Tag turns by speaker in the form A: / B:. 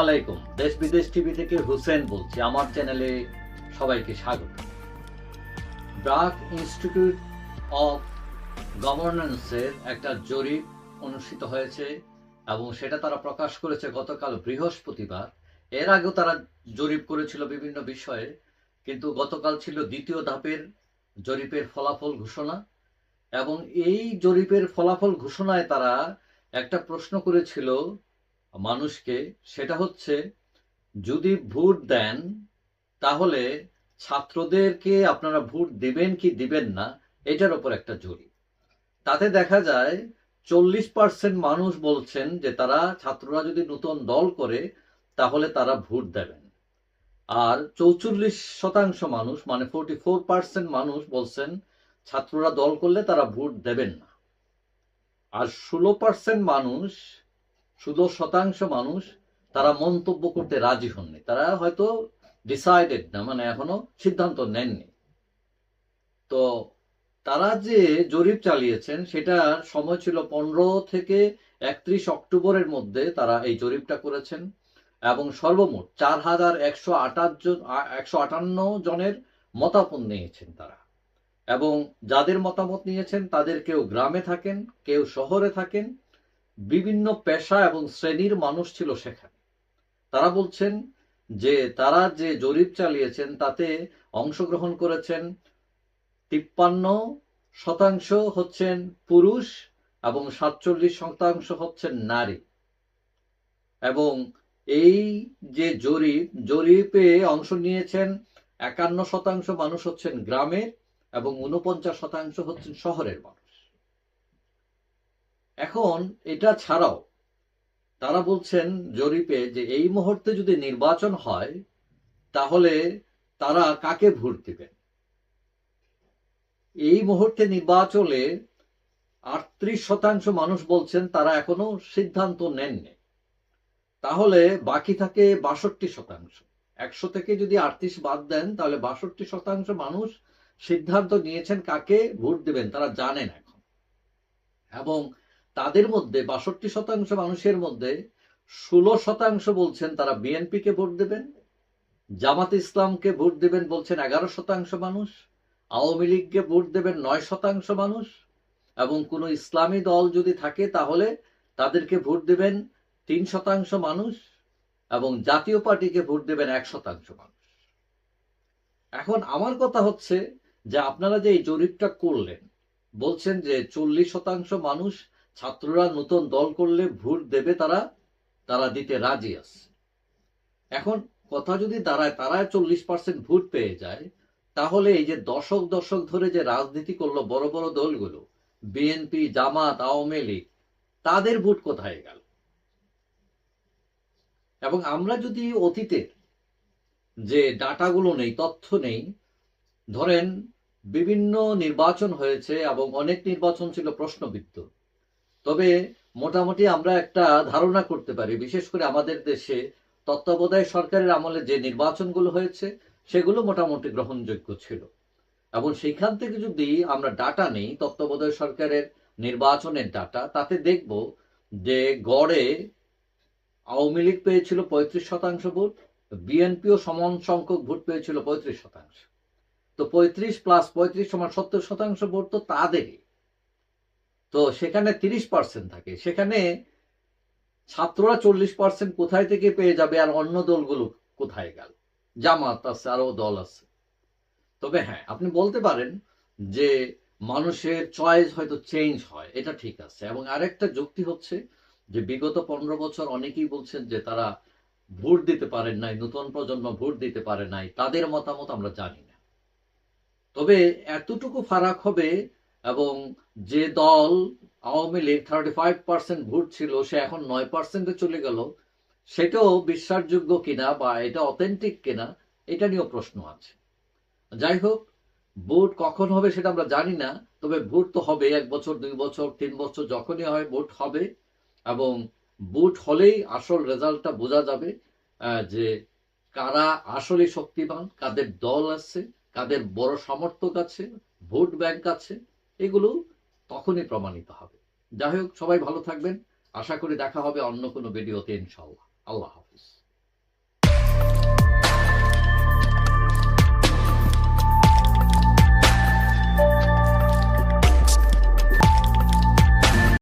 A: আলাইকুম দেশ বিদেশ টিভি থেকে হুসেন বলছি। আমার চ্যানেলে সবাইকে স্বাগত। ব্রাক ইনস্টিটিউট অফ গভর্নেন্সের একটা জরিপ অনুষ্ঠিত হয়েছে এবং সেটা তারা প্রকাশ করেছে গতকাল বৃহস্পতিবার। এর আগেও তারা জরিপ করেছিল বিভিন্ন বিষয়ে, কিন্তু গতকাল ছিল দ্বিতীয় ধাপের জরিপের ফলাফল ঘোষণা এবং এই জরিপের ফলাফল ঘোষণায় তারা একটা প্রশ্ন করেছিল মানুষকে, সেটা হচ্ছে যদি ভোট দেন, তাহলে ছাত্রদেরকে আপনারা ভোট দিবেন কি দিবেন না, এটার উপর একটা জরিপ। তাতে দেখা যায় চল্লিশ পার্সেন্ট মানুষ বলছেন যে তারা, ছাত্ররা যদি নতুন দল করে, তাহলে তারা ভোট দেবেন। আর চৌচল্লিশ শতাংশ মানুষ মানে ফোরটি ফোর পার্সেন্ট মানুষ বলছেন, ছাত্ররা দল করলে তারা ভোট দেবেন না। আর ষোলো পার্সেন্ট মানুষ ষোলো শতাংশ মানুষ তারা মন্তব্য করতে রাজি হননি। তারা হয়তো ডিসাইডেড না মানে এখনও সিদ্ধান্ত নেননি। তো তারা যে জরিপ চালিয়েছেন সেটার সময় ছিল পনেরো থেকে একত্রিশ অক্টোবরের মধ্যে তারা এই জরিপটা করেছেন এবং সর্বমোট চার হাজার একশো আটাশ জন একশো আটান্ন জনের মতামত নিয়েছেন তারা। এবং যাদের মতামত নিয়েছেন, তাদের কেউ গ্রামে থাকেন, কেউ শহরে থাকেন বিভিন্ন পেশা এবং শ্রেণির মানুষ ছিল সেখানে। তারা বলছেন যে তারা যে জরিপ চালিয়েছেন, তাতে অংশগ্রহণ করেছেন তিপ্পান্ন শতাংশ হচ্ছেন পুরুষ এবং সাতচল্লিশ শতাংশ হচ্ছেন নারী। এবং এই যে জরিপ, জরিপে অংশ নিয়েছেন একান্ন শতাংশ মানুষ হচ্ছেন গ্রামের এবং উনপঞ্চাশ শতাংশ হচ্ছেন শহরের মানুষ। এখন এটা ছাড়াও তারা বলছেন জরিপে যে এই মুহূর্তে যদি নির্বাচন হয়, তাহলে তারা কাকে ভোট দিবেন? এই মুহূর্তে নির্বাচনে আটত্রিশ শতাংশ মানুষ বলছেন তারা এখনও সিদ্ধান্ত নেননি। তাহলে বাকি থাকে বাষট্টি শতাংশ। একশো থেকে যদি আটত্রিশ বাদ দেন, তাহলে বাষট্টি শতাংশ মানুষ সিদ্ধান্ত নিয়েছেন কাকে ভোট দেবেন, তারা জানেন এখন। এবং তাদের মধ্যে বাষট্টি শতাংশ মানুষের মধ্যে ষোলো শতাংশ বলছেন তারা বিএনপিকে ভোট দেবেন, জামাত ইসলামকে ভোট দেবেন বলছেন এগারো শতাংশ মানুষ, আওয়ামী লীগকে ভোট দেবেন নয় শতাংশ মানুষ, এবং কোনো ইসলামী দল যদি থাকে তাহলে তাদেরকে ভোট দেবেন তিন শতাংশ মানুষ এবং জাতীয় পার্টিকে ভোট দেবেন এক শতাংশ মানুষ। এখন আমার কথা হচ্ছে যে আপনারা যে এই জরিপটা করলেন, বলছেন যে চল্লিশ শতাংশ মানুষ ছাত্ররা নতুন দল করলে ভোট দেবে তারা তারা দিতে রাজি আছে। এখন কথা যদি দাঁড়ায় তারা চল্লিশ পার্সেন্ট ভোট পেয়ে যায়, তাহলে এই যে দশক দশক ধরে যে রাজনীতি করল বড় বড় দলগুলো, বিএনপি, জামাত, আওয়ামী লীগ, তাদের ভোট কোথায় গেল? এবং আমরা যদি অতীতের যে ডাটাগুলো নেই, তথ্য নেই, ধরেন বিভিন্ন নির্বাচন হয়েছে এবং অনেক নির্বাচন ছিল প্রশ্নবিদ্ধ। তবে মোটামুটি আমরা একটা ধারণা করতে পারি, বিশেষ করে আমাদের দেশে তত্ত্বাবধায়ক সরকারের আমলে যে নির্বাচনগুলো হয়েছে, সেগুলো মোটামুটি গ্রহণযোগ্য ছিল। এবং সেইখান থেকে যদি আমরা ডাটা নেই, তত্ত্বাবধায়ক সরকারের নির্বাচনের ডাটা, তাতে দেখব যে গড়ে আওয়ামী লীগ পেয়েছিল পঁয়ত্রিশ শতাংশ ভোট, বিএনপিও সমান সংখ্যক ভোট পেয়েছিল পঁয়ত্রিশ শতাংশ। তো পঁয়ত্রিশ প্লাস পঁয়ত্রিশ সমান সত্তর শতাংশ ভোট তো তাদেরই। তো সেখানে তিরিশ পার্সেন্ট থাকে। সেখানে ছাত্ররা চল্লিশ পার্সেন্ট কোথায় থেকে পেয়ে যাবে আর অন্য দলগুলো কোথায় গেল? জামাত আছে, আরও দল আছে। তবে হ্যাঁ আপনি বলতে পারেন যে মানুষের চয়েস হয়তো চেঞ্জ হয়, এটা ঠিক আছে। এবং আরেকটা যুক্তি হচ্ছে যে বিগত পনেরো বছর অনেকেই বলছেন যে তারা ভোট দিতে পারেন নাই, নতুন প্রজন্ম ভোট দিতে পারে নাই, তাদের মতামত আমরা জানি না। তবে এতটুকু ফারাক হবে এবং যে দল Awami League thirty five percent vote ছিল, সে এখন নয় পার্সেন্টে চলে গেল। সেটাও বিশ্বাসযোগ্য কিনা বা এটা অথেন্টিক কিনা, এটা নিয়েও প্রশ্ন আছে। যাই হোক, ভোট কখন হবে সেটা আমরা জানি না, তবে ভোট তো হবে এক বছর, দুই বছর, তিন বছর, যখনই হয় ভোট হবে এবং ভোট হলেই আসল রেজাল্টটা বোঝা যাবে যে কারা আসলে শক্তিমান, কাদের দল আছে, কাদের বড় সমর্থক আছে, ভোট ব্যাংক আছে এগুলো তখনই প্রমাণিত হবে। যাই হোক, সবাই ভালো থাকবেন। আশা করি দেখা হবে অন্য কোনো ভিডিওতে ইনশাল্লাহ আল্লাহ হাফিজ।